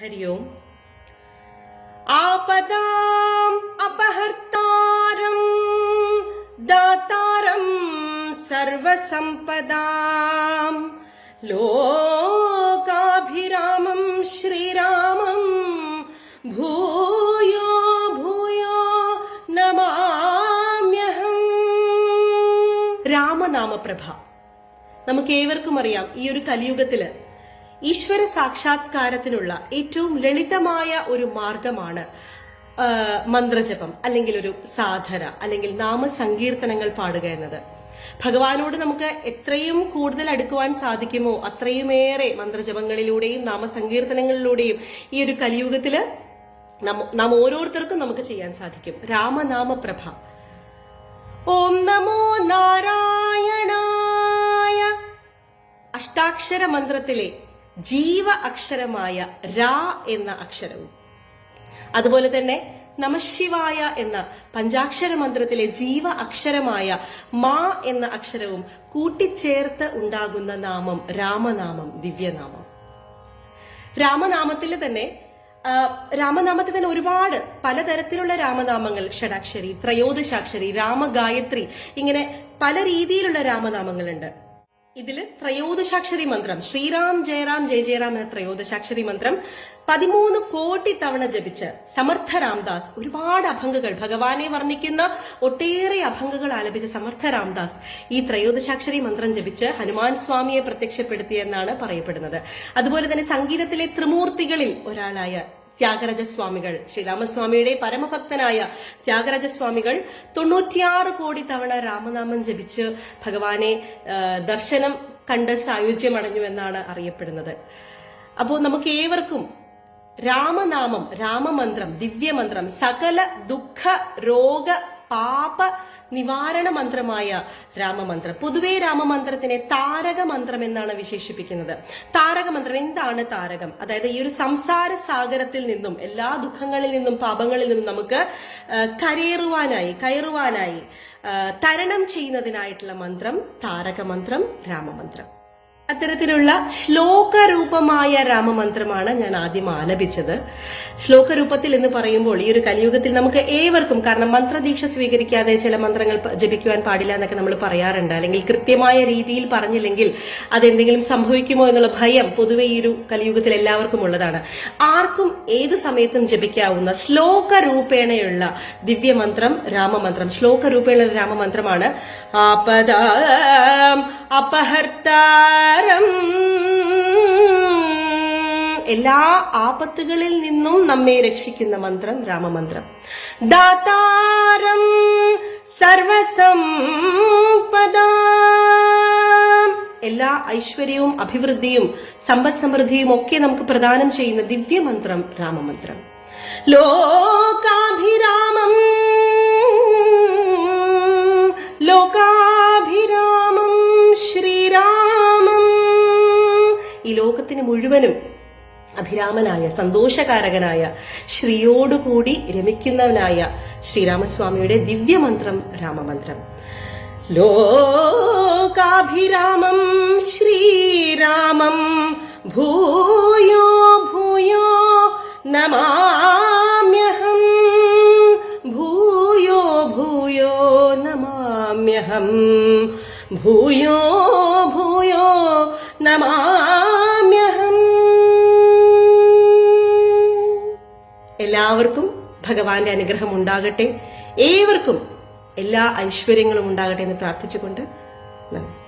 हरि ओम् आपदाम् अपहर्तारम् दातारम् सर्वसम्पदाम् लोकाभिरामम् श्रीरामम् भूयो भूयो നമാമ്യഹം രാമനാമപ്രഭ നമുക്ക് ഏവർക്കും അറിയാം ഈ ഒരു കലിയുഗത്തില് ഈശ്വര സാക്ഷാത്കാരത്തിനുള്ള ഏറ്റവും ലളിതമായ ഒരു മാർഗമാണ് മന്ത്രജപം അല്ലെങ്കിൽ ഒരു സാധന അല്ലെങ്കിൽ നാമസങ്കീർത്തനങ്ങൾ പാടുക എന്നത്. ഭഗവാനോട് നമുക്ക് എത്രയും കൂടുതൽ അടുക്കുവാൻ സാധിക്കുമോ അത്രയുമേറെ മന്ത്രജപങ്ങളിലൂടെയും നാമസങ്കീർത്തനങ്ങളിലൂടെയും ഈ ഒരു കലിയുഗത്തിൽ നാം ഓരോരുത്തർക്കും നമുക്ക് ചെയ്യാൻ സാധിക്കും. രാമനാമപ്രഭ. ഓം നമോ നാരായണായ അഷ്ടാക്ഷര മന്ത്രത്തിലെ ജീവ അക്ഷരമായ രാ എന്ന അക്ഷരവും. അതുപോലെ തന്നെ നമശിവായ എന്ന പഞ്ചാക്ഷര മന്ത്രത്തിലെ ജീവ അക്ഷരമായ മാ എന്ന അക്ഷരവും കൂട്ടിച്ചേർത്ത് ഉണ്ടാകുന്ന നാമം രാമനാമം ദിവ്യനാമം. രാമനാമത്തിൽ തന്നെ രാമനാമത്തിൽ തന്നെ ഒരുപാട് പലതരത്തിലുള്ള രാമനാമങ്ങൾ ഷടാക്ഷരി ത്രയോദശാക്ഷരി രാമഗായത്രി ഇങ്ങനെ പല രീതിയിലുള്ള രാമനാമങ്ങളുണ്ട്. ഇതിൽ ത്രയോദശാക്ഷരി മന്ത്രം. ശ്രീറാം ജയറാം ജയ ജയറാം എന്ന ത്രയോദശാക്ഷരി മന്ത്രം പതിമൂന്ന് കോടി തവണ ജപിച്ച് സമർത്ഥ രാംദാസ് ഒരുപാട് അഭംഗകൾ ഭഗവാനെ വർണിക്കുന്ന ഒട്ടേറെ അഭംഗങ്ങൾ ആലപിച്ച സമർത്ഥ രാംദാസ് ഈ ത്രയോദശാക്ഷരി മന്ത്രം ജപിച്ച് ഹനുമാൻ സ്വാമിയെ പ്രത്യക്ഷപ്പെടുത്തിയെന്നാണ് പറയപ്പെടുന്നത്. അതുപോലെ തന്നെ സംഗീതത്തിലെ ത്രിമൂർത്തികളിൽ ഒരാളായ ത്യാഗരാജസ്വാമികൾ ശ്രീരാമസ്വാമിയുടെ പരമഭക്തനായ ത്യാഗരാജസ്വാമികൾ തൊണ്ണൂറ്റിയാറ് കോടി തവണ രാമനാമം ജപിച്ച് ഭഗവാനെ ദർശനം കണ്ട് സായുജ്യമടഞ്ഞു എന്നാണ് അറിയപ്പെടുന്നത്. അപ്പോൾ നമുക്ക് ഏവർക്കും രാമനാമം രാമമന്ത്രം ദിവ്യമന്ത്രം സകല ദുഃഖ രോഗ പാപ നിവാരണ മന്ത്രമായ രാമമന്ത്രം. പൊതുവേ രാമമന്ത്രത്തിനെ താരക മന്ത്രം എന്നാണ് വിശേഷിപ്പിക്കുന്നത്. താരക മന്ത്രം എന്താണ് താരകം? അതായത് ഈ ഒരു സംസാര സാഗരത്തിൽ നിന്നും എല്ലാ ദുഃഖങ്ങളിൽ നിന്നും പാപങ്ങളിൽ നിന്നും നമുക്ക് കരേറുവാനായി കയറുവാനായി തരണം ചെയ്യുന്നതിനായിട്ടുള്ള മന്ത്രം താരക മന്ത്രം രാമമന്ത്രം. അത്തരത്തിലുള്ള ശ്ലോകരൂപമായ രാമമന്ത്രമാണ് ഞാൻ ആദ്യം ആലപിച്ചത്. ശ്ലോകരൂപത്തിൽ എന്ന് പറയുമ്പോൾ ഈ ഒരു കലിയുഗത്തിൽ നമുക്ക് ഏവർക്കും കാരണം മന്ത്രദീക്ഷ സ്വീകരിക്കാതെ ചില മന്ത്രങ്ങൾ ജപിക്കുവാൻ പാടില്ല എന്നൊക്കെ നമ്മൾ പറയാറുണ്ട്. അല്ലെങ്കിൽ കൃത്യമായ രീതിയിൽ പറഞ്ഞില്ലെങ്കിൽ അതെന്തെങ്കിലും സംഭവിക്കുമോ എന്നുള്ള ഭയം പൊതുവെ ഈ ഒരു കലിയുഗത്തിൽ എല്ലാവർക്കും ഉള്ളതാണ്. ആർക്കും ഏതു സമയത്തും ജപിക്കാവുന്ന ശ്ലോകരൂപേണയുള്ള ദിവ്യമന്ത്രം രാമമന്ത്രം. ശ്ലോകരൂപേണ രാമമന്ത്രമാണ് ആപദാം അപഹർത്താരം എല്ലാ ആപത്തുകളിൽ നിന്നും നമ്മെ രക്ഷിക്കുന്ന മന്ത്രം രാമമന്ത്രം. ദാതാരം സർവസംപദാം എല്ലാ ഐശ്വര്യവും അഭിവൃദ്ധിയും സമ്പദ് സമൃദ്ധിയും ഒക്കെ നമുക്ക് പ്രദാനം ചെയ്യുന്ന ദിവ്യമന്ത്രം രാമമന്ത്രം. ലോകാഭിരാമം ലോകത്തിന് മുഴുവനും അഭിരാമനായ സന്തോഷകാരകനായ ശ്രീയോടുകൂടി രമിക്കുന്നവനായ ശ്രീരാമസ്വാമിയുടെ ദിവ്യമന്ത്രം രാമമന്ത്രം. ലോകാഭിരാമം ശ്രീരാമം ഭൂയോ ഭൂയോ നമാമ്യഹം ഭൂയോ ഭൂയോ നമാമ്യഹം ഭൂയോ ഭൂയോ നമാമ്യഹം എല്ലാവർക്കും ഭഗവാന്റെ അനുഗ്രഹം ഉണ്ടാകട്ടെ. ഏവർക്കും എല്ലാ ഐശ്വര്യങ്ങളും ഉണ്ടാകട്ടെ എന്ന് പ്രാർത്ഥിച്ചുകൊണ്ട് നന്ദി.